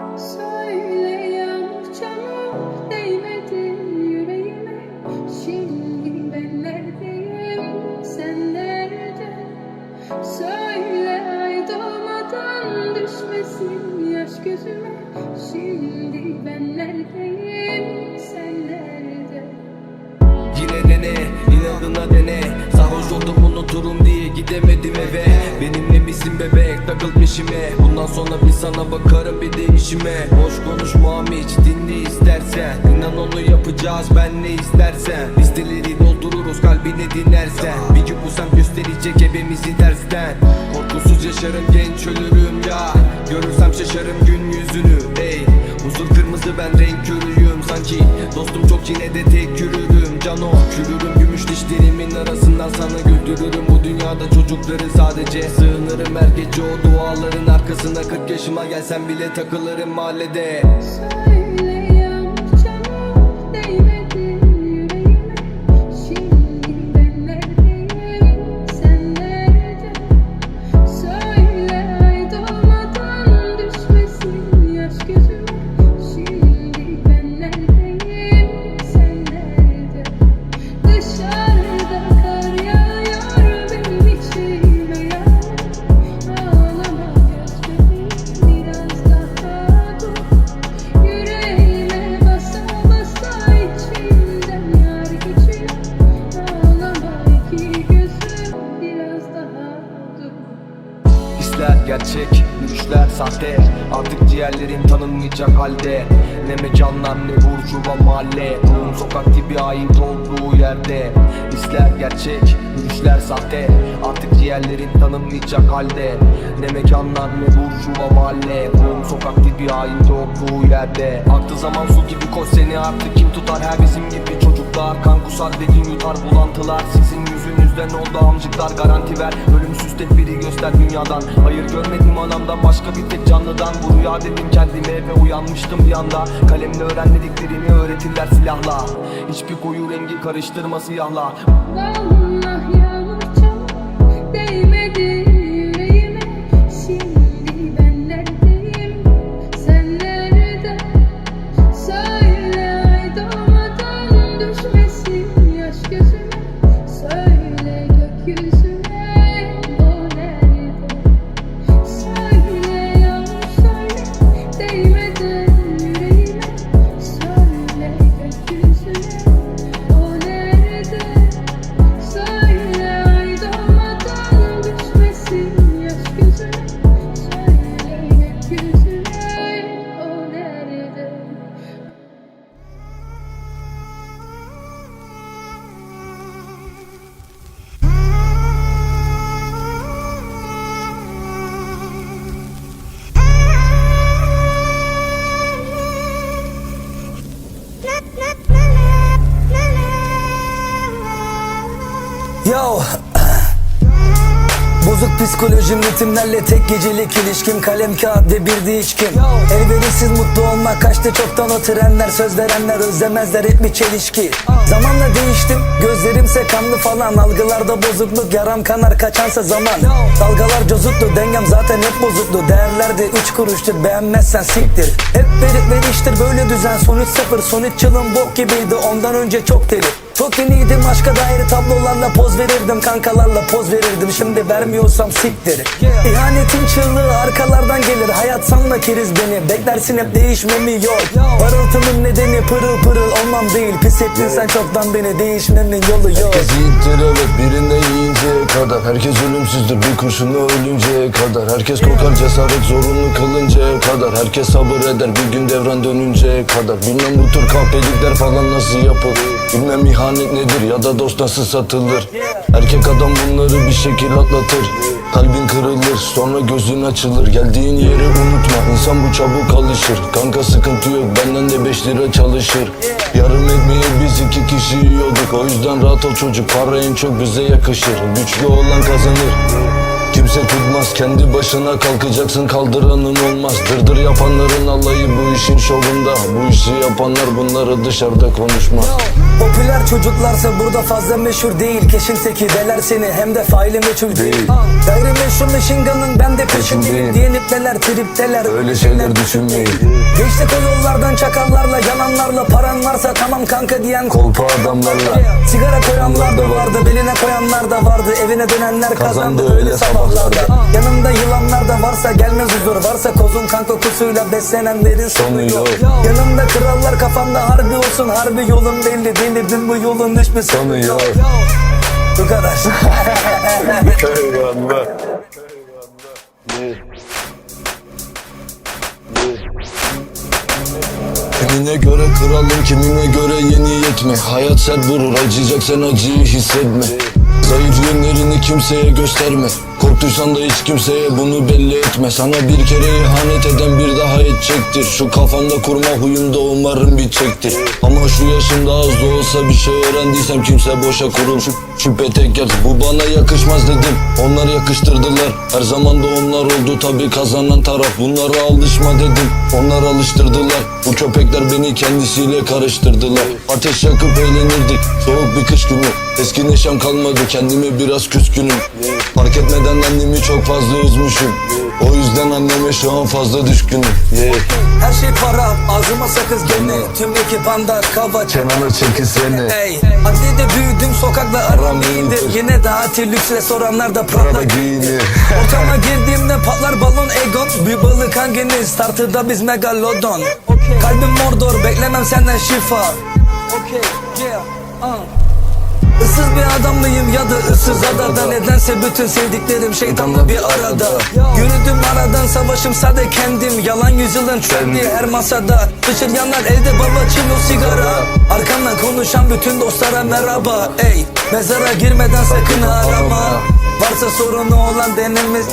Söyle yağmur çamur değmedi yüreğime. Şimdi ben neredeyim sen nerede? Söyle ay doğmadan düşmesin yaş gözüme. Şimdi ben neredeyim sen nerede? Yine dene, inadına dene. Sarhoş oldum unuturum diye gidemedim eve bebek takıl peşime. Bundan sonra bir sana bakarım bir de işime. Boş konuşmam hiç dinle istersen. İnan onu yapacağız ben ne istersen. Listeleri doldururuz kalbini dinlersen. Bir gün bu sen gösterecek evimizi tersten. Korkusuz yaşarım genç ölürüm ya. Görürsem şaşarım gün yüzünü ey Huzur kırmızı ben renk körüyüm sanki. Dostum çok yine de tek yürürüm Cano Çürürüm gümüş dişlerimin arasından sana güldürürüm. Bu dünyada çocukları sadece Sığınırım. Her gece o duaların arkasına 40 yaşıma gelsem bile takılırım mahallede. Söyle gerçek, yürüyüşler sahte. Artık ciğerlerim tanınmayacak halde. Ne mekanlar ne burjuva mahalle. Ruhum sokak gibi ait olduğu yerde. Hisler gerçek, yürüyüşler sahte. Artık ciğerlerim tanınmayacak halde. Ne mekanlar ne burjuva mahalle. Ruhum sokak gibi ait olduğu yerde. Aktı zaman su gibi koş seni. Artık kim tutar Her bizim gibi çocuklar? Kan kusar dediğin yutar bulantılar Sizin yüzünüzden oldu amcıklar Garanti ver. Ölümsüz tek biri göster dünyadan. Hayır görmedim anamdan başka bir tek canlıdan. Bu rüya dedim kendime ve uyanmıştım bir anda. Kalemle öğrenmediklerini öğretirler silahla. Hiçbir koyu rengi karıştırma siyahla. Vallahi çamur değmedi Yo. Bozuk psikolojim ritimlerle tek gecelik ilişkim Kalem kağıt ve bir de içkim Elverişsiz mutlu olmak kaçtı çoktan o trenler Söz verenler özlemezler hep bir çelişki. Zamanla değiştim gözlerimse kanlı falan. Algılarda bozukluk yaram kanar kaçansa zaman. Dalgalar cozuttu dengem zaten hep bozuktu. Değerlerde üç kuruştur beğenmezsen siktir. Hep verip veriştir böyle düzen son 3-0 Son 3 yılın bok gibiydi ondan önce çok deli çok yeniydim aşka dair tablolarla poz verirdim Kankalarla poz verirdim. Şimdi vermiyorsam siktir. İhanetin çığlığı arkalardan gelir. Hayat sanma keriz beni. Beklersin hep değişmemi yok Parıltımın nedeni pırıl pırıl olmam değil. Pis ettin sen çoktan beni. Değişmemin yolu yok. Herkes yiğittir evet. Birinde yiyinceye kadar. Herkes ölümsüzdür. Bir kurşunu ölünceye kadar. Herkes korkar cesaret zorunlu kılıncaya kadar. Herkes sabır eder bir gün devran dönünceye kadar. Bilmem bu tür kahpelikler falan nasıl yapılır. Bilmem ihanet nedir ya da dost nasıl satılır? Erkek adam bunları bir şekil atlatır. Kalbin kırılır sonra gözün açılır. Geldiğin yeri unutma insan bu çabuk alışır. Kanka sıkıntı yok benden de 5 lira çalışır. Yarım ekmeği biz iki kişi yiyorduk. O yüzden rahat ol çocuk para en çok bize yakışır. Güçlü olan kazanır. Kimse tutmaz kendi başına kalkacaksın kaldıranın olmaz. Dırdır yapanların alayı bu işin şovunda. Bu işi yapanlar bunları dışarıda konuşma Popüler çocuklarsa burada fazla meşhur değil. Keşimseki deler seni hem de faili meçhul değil. Değil. Gayrimeşhur machine gun'ın ben de peşindeyim Peşindeyim. Diye nipleler tripteler Öyle şeyler düşünmeyin. Geçtik o yollardan çakallarla yalanlarla Paran varsa tamam kanka diyen Kolpa adamlarla. Sigara koyanlar da vardı beline koyanlar da vardı Evine dönenler kazandı, Kazandı öyle sabahlarda. sabahlarda. Yanımda yılanlar da varsa gelmez huzur Varsa kozun kanka kusuyla beslenenlerin sonu yok. Yanımda krallar kafamda harbi olsun Harbi yolun belli bildim bu yolun hiçbir Sonu yok. Bu kadar. Eyvallah Kimine göre kralım, kimine göre yeni yetme. Hayat sert vurur, acıyacak sen acıyı hissetme. Zayıf yönlerini kimseye gösterme Korktuysan da hiç kimseye bunu belli etme. Sana bir kere ihanet eden bir daha edecektir Şu kafanda kurma huyunda umarım bitecektir. Ama şu yaşımda az da olsa bir şey öğrendiysem Kimse boşa kurul şüphe yer Bu bana yakışmaz dedim. Onlar yakıştırdılar. Her zaman da onlar oldu. Tabi kazanan taraf Bunlara alışma dedim. Onlar alıştırdılar. Bu köpekler beni kendisiyle karıştırdılar. Ateş yakıp eğlenirdik. Soğuk bir kış günü. Eski neşem kalmadı. Kendime biraz küskünüm. Fark etmeden annemi çok fazla üzmüşüm. O yüzden anneme şu an fazla düşkünüm. Her ağzıma sakız gene Tüm ekip anda kava Kenara çekil seni. Ey, Adliyede büyüdüm sokakla aram iyidir. Yine daha atil lüks restoranlarda Prada giyinir Ortama girdiğimde patlar balon egon. Bir balık hanginiz? Startıda biz megalodon. Kalbim mordor beklemem senden şifa. Okay, yeah, uh. Issız bir adam ya da ıssız adada? Nedense bütün sevdiklerim şeytanla bir arada. Yürüdüm aradan savaşım sade kendim. Yalan yüzyılın trendi her masada. Dışır yanar elde baba çilo sigara. Arkamdan konuşan bütün dostlara merhaba. Ey mezara girmeden sakın arama. Varsa sorunu olan denemiz